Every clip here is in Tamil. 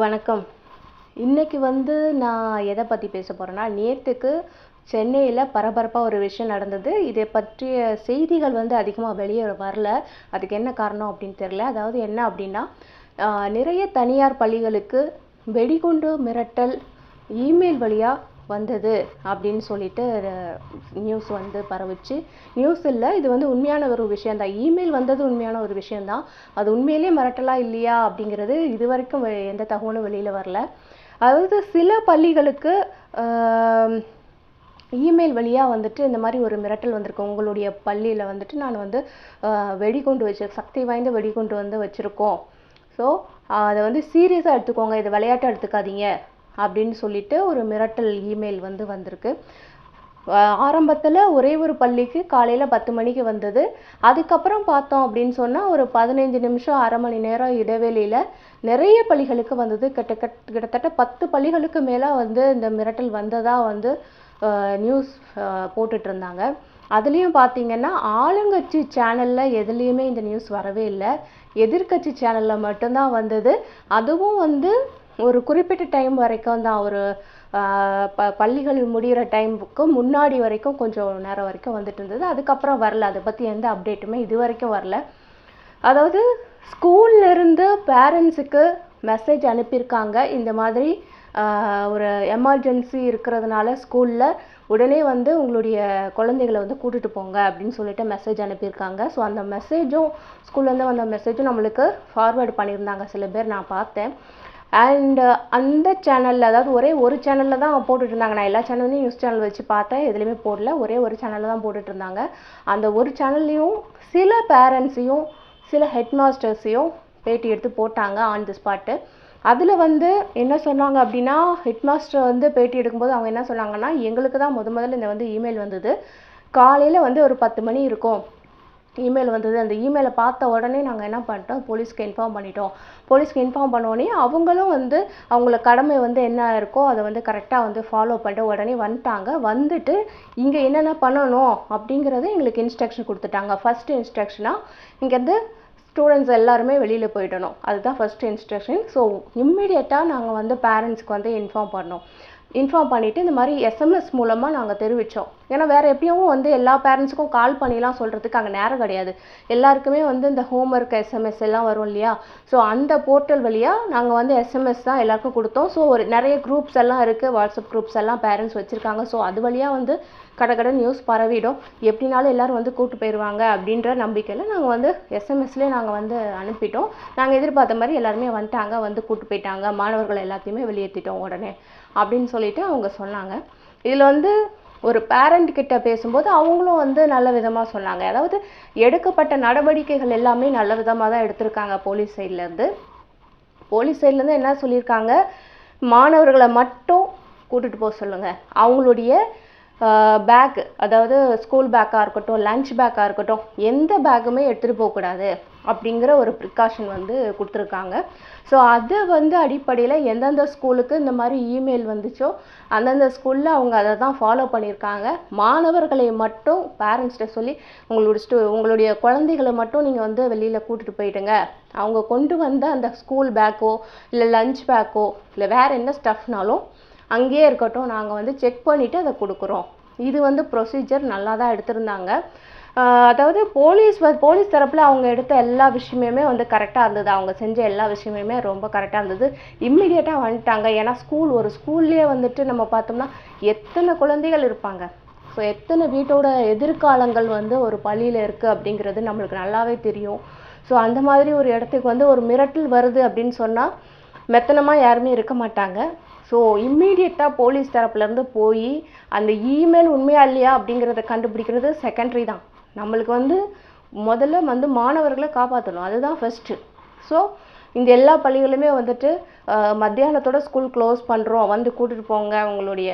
வணக்கம். இன்னைக்கு வந்து நான் எதை பற்றி பேச போகிறேன்னா நேற்றுக்கு சென்னையில் பரபரப்பாக ஒரு விஷயம் நடந்தது. இதை பற்றிய செய்திகள் வந்து அதிகமாக வெளியே வரல. அதுக்கு என்ன காரணம் அப்படின்னு தெரியல. அதாவது என்ன அப்படின்னா நிறைய தனியார் பள்ளிகளுக்கு வெடிகுண்டு மிரட்டல் இமெயில் வழியாக வந்தது அப்படின்னு சொல்லிட்டு நியூஸ் வந்து பரவிச்சு. நியூஸ் இல்லை இது வந்து உண்மையான ஒரு விஷயந்தான் இமெயில் வந்தது உண்மையான ஒரு விஷயந்தான் அது உண்மையிலேயே மிரட்டலா இல்லையா அப்படிங்கிறது இது வரைக்கும் எந்த தகவலும் வெளியில் வரல. அதாவது சில பள்ளிகளுக்கு இமெயில் வழியாக வந்துட்டு இந்த மாதிரி ஒரு மிரட்டல் வந்திருக்கு. உங்களுடைய பள்ளியில் வந்துட்டு நான் வந்து ஆஹ், வெடிகுண்டு வச்சு சக்தி வாய்ந்த வெடிகுண்டு வந்து வச்சுருக்கோம். ஸோ அதை வந்து சீரியஸாக எடுத்துக்கோங்க. இதை விளையாட்டாக எடுத்துக்காதீங்க. அப்படின்னு சொல்லிட்டு ஒரு மிரட்டல் இமெயில் வந்து வந்திருக்கு. ஆரம்பத்தில் ஒரே ஒரு பள்ளிக்கு காலையில் பத்து மணிக்கு வந்தது. அதுக்கப்புறம் பார்த்தோம் அப்படின்னு சொன்னால் ஒரு பதினைஞ்சு நிமிஷம் அரை மணி நேரம் இடைவெளியில் நிறைய பள்ளிகளுக்கு வந்தது. கிட்ட கிட்டத்தட்ட பத்து பள்ளிகளுக்கு மேலே வந்து இந்த மிரட்டல் வந்ததாக வந்து நியூஸ் போட்டுட்டு இருந்தாங்க. அதுலேயும் பார்த்தீங்கன்னா ஆளுங்கட்சி சேனலில் எதுலேயுமே இந்த நியூஸ் வரவே இல்லை. எதிர்க்கட்சி சேனலில் மட்டும்தான் வந்தது. அதுவும் வந்து ஒரு குறிப்பிட்ட டைம் வரைக்கும் தான் ஒரு ப பள்ளிகள் முடிகிற டைமுக்கு முன்னாடி வரைக்கும் கொஞ்சம் நேரம் வரைக்கும் வந்துட்டு இருந்தது. அதுக்கப்புறம் வரல. அதை பற்றி எந்த அப்டேட்டுமே இது வரைக்கும் வரல. அதாவது ஸ்கூல்ல இருந்து பேரண்ட்ஸுக்கு மெசேஜ் அனுப்பியிருக்காங்க. இந்த மாதிரி ஒரு எமர்ஜென்சி இருக்கிறதுனால ஸ்கூலில் உடனே வந்து உங்களுடைய குழந்தைகளை வந்து கூட்டிகிட்டு போங்க அப்படின்னு சொல்லிட்டு மெசேஜ் அனுப்பியிருக்காங்க. ஸோ அந்த மெசேஜும் ஸ்கூல்லேருந்து வந்த மெசேஜும் நம்மளுக்கு ஃபார்வேர்டு பண்ணியிருந்தாங்க. சில பேர் நான் பார்த்தேன். அண்டு uh, அந்த சேனலில் அதாவது ஒரே ஒரு சேனலில் தான் போட்டுட்டு இருந்தாங்க நான் எல்லா சேனல்லையும் நியூஸ் சேனல் வச்சு பார்த்தேன். எதுலேயுமே போடல. ஒரே ஒரு சேனலில் தான் போட்டுட்டு இருந்தாங்க அந்த ஒரு சேனல்லையும் சில பேரண்ட்ஸையும் சில ஹெட் மாஸ்டர்ஸையும் பேட்டி எடுத்து போட்டாங்க ஆன் தி ஸ்பாட்டு அதில் வந்து என்ன சொன்னாங்க அப்படின்னா ஹெட் மாஸ்டர் வந்து பேட்டி எடுக்கும்போது அவங்க என்ன சொன்னாங்கன்னா எங்களுக்கு தான் முத முதல்ல இந்த வந்து இமெயில் வந்தது. காலையில் வந்து ஒரு பத்து மணி இருக்கும். இமெயில் வந்தது. அந்த இமெயிலை பார்த்த உடனே நாங்கள் என்ன பண்ணிட்டோம்? போலீஸ்க்கு இன்ஃபார்ம் பண்ணிட்டோம். போலீஸ்க்கு இன்ஃபார்ம் பண்ணோடனே அவங்களும் வந்து அவங்கள கடமை வந்து என்ன இருக்கோ அதை வந்து கரெக்டாக வந்து ஃபாலோ பண்ணிட்டு உடனே வந்துட்டாங்க. வந்துட்டு இங்கே என்னென்ன பண்ணணும் அப்படிங்கிறத எங்களுக்கு இன்ஸ்ட்ரக்ஷன் கொடுத்துட்டாங்க. ஃபஸ்ட்டு இன்ஸ்ட்ரக்ஷனாக இங்கேருந்து ஸ்டூடெண்ட்ஸ் எல்லாருமே வெளியில் போயிடணும். அதுதான் ஃபர்ஸ்ட் இன்ஸ்ட்ரக்ஷன் ஸோ இம்மிடியட்டாக நாங்கள் வந்து பேரண்ட்ஸ்க்கு வந்து இன்ஃபார்ம் பண்ணோம். இன்ஃபார்ம் பண்ணிவிட்டு இந்த மாதிரி எஸ்எம்எஸ் மூலமாக நாங்கள் தெரிவித்தோம் ஏன்னா வேறு எப்பயும் வந்து எல்லா பேரண்ட்ஸுக்கும் கால் பண்ணிலாம் சொல்கிறதுக்கு அங்கே நேரம் கிடையாது. எல்லாருக்குமே வந்து இந்த ஹோம் ஒர்க் எஸ்எம்எஸ் எல்லாம் வரும் இல்லையா? ஸோ அந்த போர்ட்டல் வழியாக நாங்கள் வந்து எஸ்எம்எஸ் தான் எல்லாருக்கும் கொடுத்தோம். ஸோ ஒரு நிறைய குரூப்ஸ் எல்லாம் இருக்குது வாட்ஸ்அப் குரூப்ஸ் எல்லாம் பேரண்ட்ஸ் வச்சுருக்காங்க. ஸோ அது வழியாக வந்து கடகட நியூஸ் பரவிடும். எப்படினாலும் எல்லோரும் வந்து கூட்டு போயிடுவாங்க அப்படின்ற நம்பிக்கையில் நாங்கள் வந்து எஸ்எம்எஸ்லேயே நாங்கள் வந்து அனுப்பிட்டோம். நாங்கள் எதிர்பார்த்த மாதிரி எல்லாருமே வந்துட்டாங்க. வந்து கூட்டு போயிட்டாங்க. மாணவர்கள் எல்லாத்தையுமே வெளியேற்றிட்டோம் உடனே அப்படின்னு சொல்லிட்டு அவங்க சொன்னாங்க. இதில் வந்து ஒரு பேரண்ட் கிட்ட பேசும்போது அவங்களும் வந்து நல்ல விதமாக சொன்னாங்க. அதாவது எடுக்கப்பட்ட நடவடிக்கைகள் எல்லாமே நல்ல விதமாக தான் எடுத்திருக்காங்க போலீஸ் சைட்லேருந்து போலீஸ் சைட்லேருந்து என்ன சொல்லியிருக்காங்க? மாணவர்களை மட்டும் கூட்டிகிட்டு போக சொல்லுங்கள் அவங்களுடைய பேக் அதாவது ஸ்கூல் பேக்காக இருக்கட்டும் லஞ்ச் பேக்காக இருக்கட்டும் எந்த பேக்குமே எடுத்துகிட்டு போகக்கூடாது. அப்படிங்கிற ஒரு ப்ரிகாஷன் வந்து கொடுத்துருக்காங்க. ஸோ அதை வந்து அடிப்படையில் எந்தெந்த ஸ்கூலுக்கு இந்த மாதிரி இமெயில் வந்துச்சோ அந்தந்த ஸ்கூலில் அவங்க அதை தான் ஃபாலோ பண்ணியிருக்காங்க. மாணவர்களை மட்டும் பேரண்ட்ஸ்கிட்ட சொல்லி உங்களுடைய ஸ்டூ உங்களுடைய குழந்தைகளை மட்டும் நீங்கள் வந்து வெளியில் கூட்டிகிட்டு போயிடுங்க. அவங்க கொண்டு வந்த அந்த ஸ்கூல் பேக்கோ இல்லை லஞ்ச் பேக்கோ இல்லை வேறு என்ன ஸ்டஃப்னாலும் அங்கேயே இருக்கட்டும். நாங்கள் வந்து செக் பண்ணிவிட்டு அதை கொடுக்குறோம். இது வந்து ப்ரொசீஜர் நல்லா தான் எடுத்திருந்தாங்க. அதாவது போலீஸ் வ- போலீஸ் தரப்பில் அவங்க எடுத்த எல்லா விஷயமுமே வந்து கரெக்டாக இருந்தது. அவங்க செஞ்ச எல்லா விஷயமுமே ரொம்ப கரெக்டாக இருந்தது. இம்மிடியேட்டாக வந்துட்டாங்க. ஏன்னா ஸ்கூல் ஒரு ஸ்கூல்லேயே வந்துட்டு நம்ம பார்த்தோம்னா எத்தனை குழந்தைகள் இருப்பாங்க? ஸோ எத்தனை வீட்டோட எதிர்காலங்கள் வந்து ஒரு பள்ளியில் இருக்குது அப்படிங்கிறது நம்மளுக்கு நல்லாவே தெரியும். ஸோ அந்த மாதிரி ஒரு இடத்துக்கு வந்து ஒரு மிரட்டல் வருது அப்படின்னு சொன்னால் மெத்தனமாக யாருமே இருக்க மாட்டாங்க. ஸோ இம்மீடியட்டாக போலீஸ் தரப்புலேருந்து போய் அந்த இமெயில் உண்மையா இல்லையா அப்படிங்கிறத கண்டுபிடிக்கிறது செகண்டரி தான். நம்மளுக்கு வந்து முதல்ல வந்து மாணவர்களை காப்பாற்றணும் அதுதான் ஃபஸ்ட்டு ஸோ இந்த எல்லா பள்ளிகளுமே வந்துட்டு மத்தியானத்தோட ஸ்கூல் க்ளோஸ் பண்ணுறோம் வந்து கூட்டிட்டு போங்க. உங்களுடைய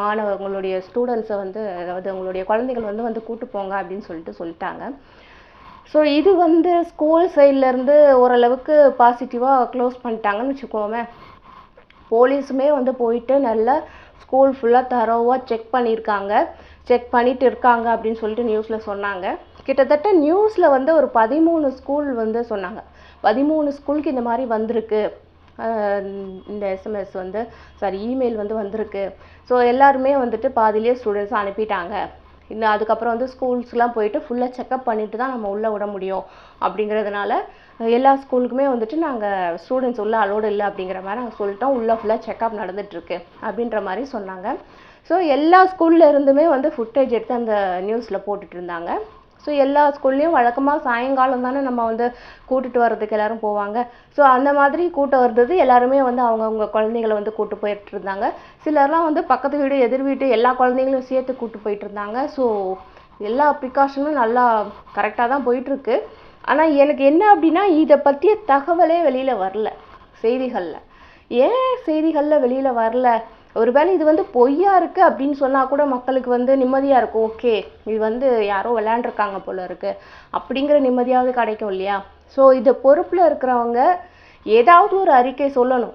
மாணவ உங்களுடைய ஸ்டூடெண்ட்ஸை வந்து அதாவது உங்களுடைய குழந்தைகள் வந்து வந்து கூட்டு போங்க அப்படின்னு சொல்லிட்டு சொல்லிட்டாங்க. ஸோ இது வந்து ஸ்கூல் சைட்லேருந்து ஓரளவுக்கு பாசிட்டிவாக க்ளோஸ் பண்ணிட்டாங்கன்னு வச்சுக்கோமே. போலீஸுமே வந்து போயிட்டு நல்லா ஸ்கூல் ஃபுல்லாக தரோவாக செக் பண்ணியிருக்காங்க. செக் பண்ணிட்டு இருக்காங்க அப்படின்னு சொல்லிட்டு நியூஸில் சொன்னாங்க. கிட்டத்தட்ட நியூஸில் வந்து ஒரு பதிமூணு ஸ்கூல் வந்து சொன்னாங்க. பதிமூணு ஸ்கூலுக்கு இந்த மாதிரி வந்திருக்கு. இந்த எஸ்எம்எஸ் வந்து சாரி இமெயில் வந்து வந்திருக்கு. ஸோ எல்லாருமே வந்துட்டு பாதியிலேயே ஸ்டூடெண்ட்ஸ் அனுப்பிட்டாங்க. இன்னும் அதுக்கப்புறம் வந்து ஸ்கூல்ஸ்லாம் போயிட்டு ஃபுல்லாக செக்அப் பண்ணிட்டு தான் நம்ம உள்ளே விட முடியும் அப்படிங்கிறதுனால எல்லா ஸ்கூலுக்குமே வந்துட்டு நாங்கள் ஸ்டூடெண்ட்ஸ் உள்ளே அலோடு இல்லை அப்படிங்கிற மாதிரி நாங்கள் சொல்லிட்டோம். உள்ளே ஃபுல்லாக செக்அப் நடந்துகிட்ருக்கு அப்படின்ற மாதிரி சொன்னாங்க. ஸோ எல்லா ஸ்கூல்ல இருந்துமே வந்து ஃபுட்டேஜ் எடுத்து அந்த நியூஸில் போட்டுட்டு இருந்தாங்க. ஸோ எல்லா ஸ்கூல்லையும் வழக்கமாக சாயங்காலம் தானே நம்ம வந்து கூட்டிட்டு வர்றதுக்கு எல்லோரும் போவாங்க. ஸோ அந்த மாதிரி கூட்ட வர்றது எல்லாருமே வந்து அவங்கவுங்க குழந்தைங்கள வந்து கூட்டு போயிட்டு இருந்தாங்க. சிலர்லாம் வந்து பக்கத்து வீடு எதிர் வீட்டு எல்லா குழந்தைங்களும் சேர்த்து கூட்டு போயிட்டு இருந்தாங்க. ஸோ எல்லா ப்ரிகாஷனும் நல்லா கரெக்டாக தான் போயிட்டுருக்கு. ஆனால் எனக்கு என்ன அப்படின்னா இதை பற்றிய தகவலே வெளியில் வரல செய்திகளில். ஏன் செய்திகளில் வெளியில் வரல? ஒருவேளை இது வந்து பொய்யா இருக்கு அப்படின்னு சொன்னால் கூட மக்களுக்கு வந்து நிம்மதியாக இருக்கும். ஓகே இது வந்து யாரோ விளையாண்டுருக்காங்க போல இருக்கு. அப்படிங்கிற நிம்மதியாவது கிடைக்கும் இல்லையா? ஸோ இது பொறுப்பில் இருக்கிறவங்க ஏதாவது ஒரு அறிக்கை சொல்லணும்.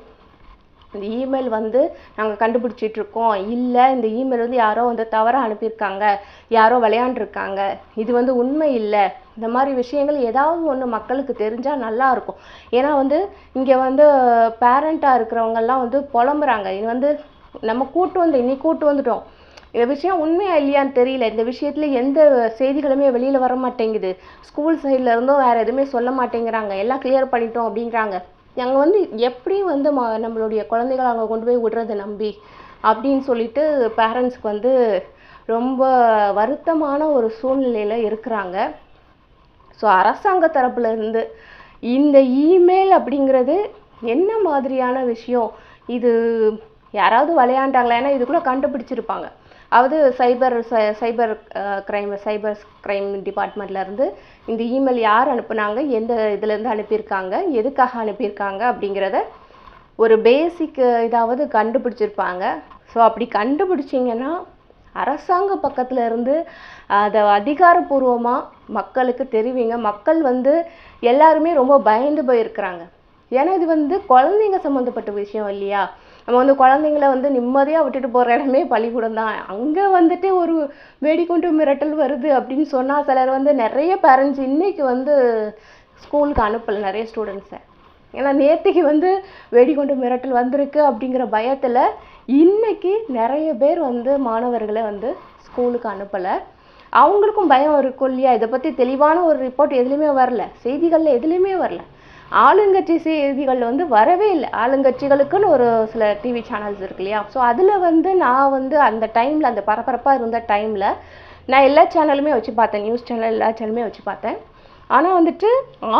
இந்த இமெயில் வந்து நாங்கள் கண்டுபிடிச்சிட்டு இருக்கோம் இல்லை இந்த இமெயில் வந்து யாரோ வந்து தவறாக அனுப்பியிருக்காங்க. யாரோ விளையாண்டுருக்காங்க. இது வந்து உண்மை இல்லை. இந்த மாதிரி விஷயங்கள் ஏதாவது ஒன்று மக்களுக்கு தெரிஞ்சால் நல்லா இருக்கும். ஏன்னா வந்து இங்கே வந்து பேரண்ட்டாக இருக்கிறவங்கெல்லாம் வந்து புலம்புறாங்க. இது வந்து நம்ம கூட்டு வந்து இன்னைக்கு கூட்டு வந்துட்டோம். இந்த விஷயம் உண்மையா இல்லையான்னு தெரியல. இந்த விஷயத்துல எந்த செய்திகளுமே வெளியில வர மாட்டேங்குது. ஸ்கூல் சைட்ல இருந்தும் வேற எதுவுமே சொல்ல மாட்டேங்கிறாங்க. எல்லாம் கிளியர் பண்ணிட்டோம் அப்படிங்கிறாங்க. அங்க வந்து எப்படி வந்து ம நம்மளுடைய குழந்தைகளை அங்க கொண்டு போய் விடுறத நம்பி? அப்படின்னு சொல்லிட்டு பேரண்ட்ஸ்க்கு வந்து ரொம்ப வருத்தமான ஒரு சூழ்நிலையில இருக்கிறாங்க. ஸோ அரசாங்க தரப்புல இருந்து இந்த இமெயில் அப்படிங்கிறது என்ன மாதிரியான விஷயம்? இது யாராவது விளையாண்டாங்களா ஏன்னா இது கூட கண்டுபிடிச்சிருப்பாங்க. அதாவது சைபர் சைபர் க்ரைம் சைபர் க்ரைம் டிபார்ட்மெண்ட்லேருந்து இந்த இமெயில் யார் அனுப்புனாங்க? எந்த இதுலேருந்து அனுப்பியிருக்காங்க? எதுக்காக அனுப்பியிருக்காங்க? அப்படிங்கிறத ஒரு பேசிக் இதாவது கண்டுபிடிச்சிருப்பாங்க. ஸோ அப்படி கண்டுபிடிச்சிங்கன்னா அரசாங்க பக்கத்துல இருந்து அதை அதிகாரப்பூர்வமாக மக்களுக்கு தெரிவிங்க. மக்கள் வந்து எல்லாருமே ரொம்ப பயந்து போயிருக்கிறாங்க. ஏன்னா இது வந்து குழந்தைங்க சம்மந்தப்பட்ட விஷயம் இல்லையா? நம்ம வந்து குழந்தைங்கள வந்து நிம்மதியாக விட்டுட்டு போகிற இடமே பள்ளிக்கூடம் தான். அங்கே வந்துட்டு ஒரு வெடிகுண்டு மிரட்டல் வருது அப்படின்னு சொன்னால் சிலர் வந்து நிறைய பேரண்ட்ஸ் இன்னைக்கு வந்து ஸ்கூலுக்கு அனுப்பலை நிறைய ஸ்டூடெண்ட்ஸை ஏன்னா நேற்றுக்கு வந்து வெடிகுண்டு மிரட்டல் வந்திருக்கு அப்படிங்கிற பயத்தில் இன்னைக்கு நிறைய பேர் வந்து மாணவர்களை வந்து ஸ்கூலுக்கு அனுப்பலை. அவங்களுக்கும் பயம் இருக்கும் இல்லையா? இதை பற்றி தெளிவான ஒரு ரிப்போர்ட் எதுலையுமே வரல. செய்திகளில் எதுலேயுமே வரல. ஆளுங்கட்சி செய்திகள் வந்து வரவே இல்லை. ஆளுங்கட்சிகளுக்குன்னு ஒரு சில டிவி சேனல்ஸ் இருக்கு இல்லையா? ஸோ அதில் வந்து நான் வந்து அந்த டைமில் அந்த பரபரப்பாக இருந்த டைமில் நான் எல்லா சேனலுமே வச்சு பார்த்தேன். நியூஸ் சேனல் எல்லா சேனலுமே வச்சு பார்த்தேன். ஆனால் வந்துட்டு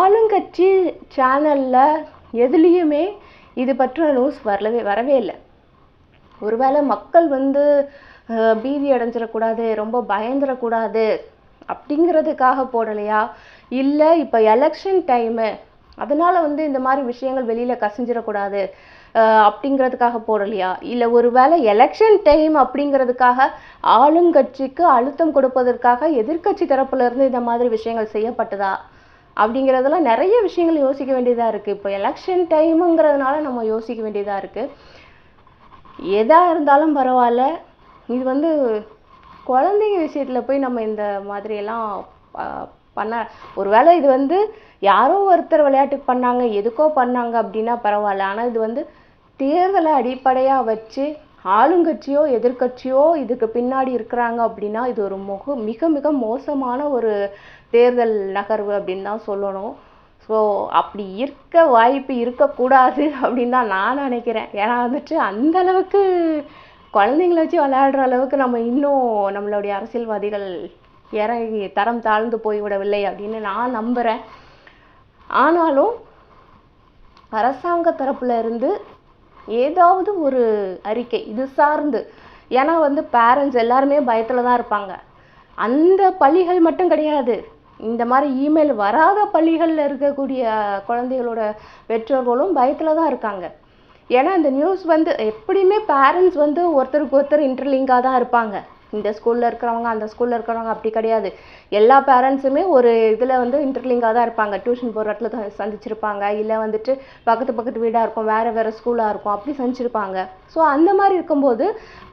ஆளுங்கட்சி சேனலில் எதுலேயுமே இது பற்றின நியூஸ் வரலவே வரவே இல்லை. ஒருவேளை மக்கள் வந்து பீதி அடைஞ்சிடக்கூடாது ரொம்ப பயந்துடக்கூடாது அப்படிங்கிறதுக்காக போடலையா? இல்லை இப்போ எலெக்ஷன் டைமு அதனால் வந்து இந்த மாதிரி விஷயங்கள் வெளியில் கசிஞ்சிடக்கூடாது. அப்படிங்கிறதுக்காக போடலையா? இல்லை ஒருவேளை எலெக்ஷன் டைம் அப்படிங்கிறதுக்காக ஆளுங்கட்சிக்கு அழுத்தம் கொடுப்பதற்காக எதிர்க்கட்சி தரப்புலேருந்து இந்த மாதிரி விஷயங்கள் செய்யப்பட்டதா? அப்படிங்கிறதெல்லாம் நிறைய விஷயங்கள் யோசிக்க வேண்டியதாக இருக்குது இப்போ எலெக்ஷன் டைமுங்கிறதுனால நம்ம யோசிக்க வேண்டியதாக இருக்குது எதாக இருந்தாலும் பரவாயில்ல. இது வந்து குழந்தைங்க விஷயத்தில் போய் நம்ம இந்த மாதிரியெல்லாம் பண்ண. ஒருவேளை இது வந்து யாரோ ஒருத்தர் விளையாட்டுக்கு பண்ணாங்க எதுக்கோ பண்ணாங்க அப்படின்னா பரவாயில்ல. ஆனால் இது வந்து தேர்தலை அடிப்படையாக வச்சு ஆளுங்கட்சியோ எதிர்க்கட்சியோ இதுக்கு பின்னாடி இருக்கிறாங்க அப்படின்னா இது ஒரு முக மிக மிக மோசமான ஒரு தேர்தல் நகர்வு அப்படின்னு தான் சொல்லணும். ஸோ அப்படி இருக்க வாய்ப்பு இருக்கக்கூடாது அப்படின்னு தான் நான் நினைக்கிறேன். ஏன்னா வந்துட்டு அந்த அளவுக்கு குழந்தைங்கள வச்சு விளையாடுற அளவுக்கு நம்ம இன்னும் நம்மளுடைய அரசியல்வாதிகள் இறங்கி தரம் தாழ்ந்து போய்விடவில்லை அப்படின்னு நான் நம்புகிறேன் ஆனாலும் அரசாங்க தரப்புல இருந்து ஏதாவது ஒரு அறிக்கை இது சார்ந்து. ஏன்னா வந்து பேரண்ட்ஸ் எல்லாருமே பயத்தில் தான் இருப்பாங்க. அந்த பள்ளிகள் மட்டும் கிடையாது. இந்த மாதிரி இமெயில் வராத பள்ளிகளில் இருக்கக்கூடிய குழந்தைகளோட பெற்றோர்களும் பயத்தில் தான் இருக்காங்க. ஏன்னா இந்த நியூஸ் வந்து எப்படியுமே பேரண்ட்ஸ் வந்து ஒருத்தருக்கு ஒருத்தர் இன்டர்லிங்காக தான் இருப்பாங்க. இந்த ஸ்கூலில் இருக்கிறவங்க அந்த ஸ்கூலில் இருக்கிறவங்க அப்படி கிடையாது. எல்லா பேரண்ட்ஸுமே ஒரு இதில் வந்து இன்டர்லிங்காக தான் இருப்பாங்க. டியூஷன் போகிற இடத்துல சந்திச்சிருப்பாங்க. இல்லை வந்துட்டு பக்கத்து பக்கத்து வீடாக இருக்கும் வேறு வேறு ஸ்கூலாக இருக்கும். அப்படி சந்திச்சிருப்பாங்க. ஸோ அந்த மாதிரி இருக்கும்போது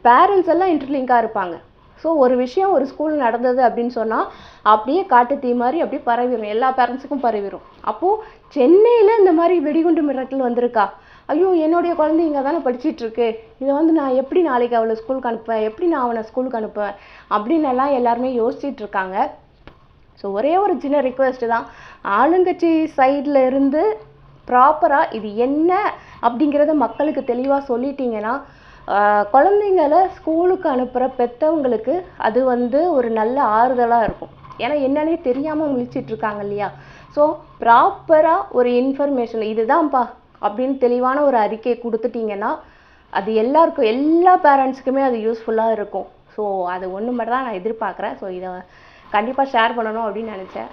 பேரண்ட்ஸ் எல்லாம் இன்டர்லிங்காக இருப்பாங்க. ஸோ ஒரு விஷயம் ஒரு ஸ்கூல் நடந்தது அப்படின்னு சொன்னால் அப்படியே காட்டு தீ மாதிரி அப்படியே பரவிடும் எல்லா பேரண்ட்ஸுக்கும் பரவிடும் அப்போது சென்னையில் இந்த மாதிரி வெடிகுண்டு மிரட்டல் வந்திருக்கா? ஐயோ என்னுடைய குழந்தை இங்கே தானே படிச்சிட்டு இருக்கு இதை வந்து நான் எப்படி நாளைக்கு அவளை ஸ்கூலுக்கு அனுப்புவேன்? எப்படி நான் அவனை ஸ்கூலுக்கு அனுப்புவேன்? அப்படின்னு எல்லாம் எல்லாருமே யோசிச்சுட்டு இருக்காங்க. ஸோ ஒரே ஒரு சின்ன ரிக்வெஸ்ட்டு தான். ஆளுங்கட்சி சைடில் இருந்து ப்ராப்பராக இது என்ன அப்படிங்கிறத மக்களுக்கு தெளிவாக சொல்லிட்டீங்கன்னா குழந்தைங்களை குழந்தைங்கள ஸ்கூலுக்கு அனுப்புகிற பெற்றவங்களுக்கு அது வந்து ஒரு நல்ல ஆறுதலாக இருக்கும். ஏன்னா என்னன்னே தெரியாமல் முழிச்சிட்ருக்காங்க இல்லையா? ஸோ ப்ராப்பராக ஒரு இன்ஃபர்மேஷன் இதுதான்ப்பா. அப்படின்னு தெளிவான ஒரு அறிக்கை கொடுத்துட்டீங்கன்னா அது எல்லாருக்கும் எல்லா பேரண்ட்ஸுக்குமே அது யூஸ்ஃபுல்லாக இருக்கும். ஸோ அது ஒன்று மட்டும் தான் நான் எதிர்பார்க்குறேன். ஸோ இதை கண்டிப்பாக ஷேர் பண்ணணும் அப்படின்னு நினச்சேன்.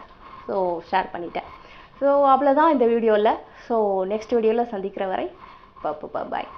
ஸோ ஷேர் பண்ணிட்டேன். ஸோ அவ்வளோதான் இந்த வீடியோவில் ஸோ நெக்ஸ்ட் வீடியோவில் சந்திக்கிற வரை பாப்பு பாய்